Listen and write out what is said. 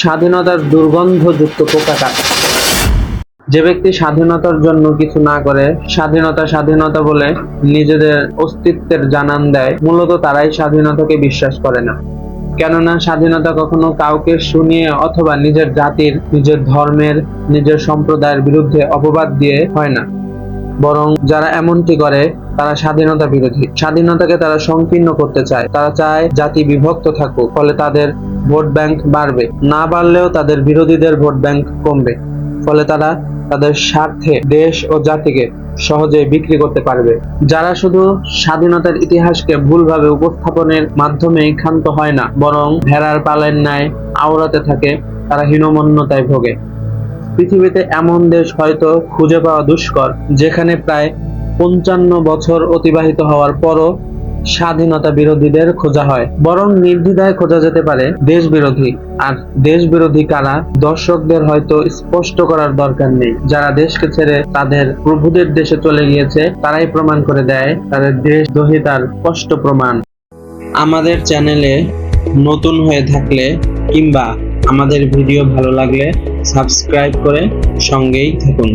স্বাধীনতার দুর্গন্ধযুক্ত পোকাটা। যে ব্যক্তি স্বাধীনতার জন্য কিছু না করে, স্বাধীনতা স্বাধীনতা বলে নিজেদের অস্তিত্বের জানান দেয়, মূলত তারাই স্বাধীনতাকে বিশ্বাস করে না। কেননা স্বাধীনতা কখনো কাউকে শুনিয়ে অথবা নিজের জাতির, নিজের ধর্মের, নিজের সম্প্রদায়ের বিরুদ্ধে অপবাদ দিয়ে হয় না। বরং যারা এমনটি করে, তারা স্বাধীনতা বিরোধী। স্বাধীনতাকে তারা সংকীর্ণ করতে চায়। তারা চায় জাতি বিভক্ত থাকুক, ফলে তাদের ভোট ব্যাংক বাড়বে। না বাড়লেও তাদের বিরোধীদের ভোট ব্যাংক কমবে। ফলে তারা তাদের স্বার্থে দেশ ও জাতিকে সহজে বিক্রি করতে পারবে। যারা শুধু স্বাধীনতার ইতিহাসকে ভুলভাবে উপস্থাপনের মাধ্যমেই ক্ষান্ত হয় না, বরং ভেড়ার পালের ন্যায় আওড়াতে থাকে, তারা হীনমন্যতায় ভোগে। পৃথিবীতে এমন দেশ হয়তো খুঁজে পাওয়া দুষ্কর, যেখানে প্রায় পঞ্চান্ন বছর অতিবাহিত হওয়ার পরও স্বাধীনতা বিরোধীদের খোঁজা হয়। বরং নির্দ্বিধায় খোঁজা যেতে পারে দেশ বিরোধী আর দেশ বিরোধী কারা? দর্শকদের হয়তো স্পষ্ট করার দরকার নেই। যারা দেশকে ছেড়ে তাদের প্রভুদের দেশে চলে গিয়েছে, তারাই প্রমাণ করে দেয় তাদের দেশ দহিতার স্পষ্ট প্রমাণ। আমাদের চ্যানেলে নতুন হয়ে থাকলে কিংবা আমাদের ভিডিও ভালো লাগলে সাবস্ক্রাইব করে সঙ্গেই থাকুন।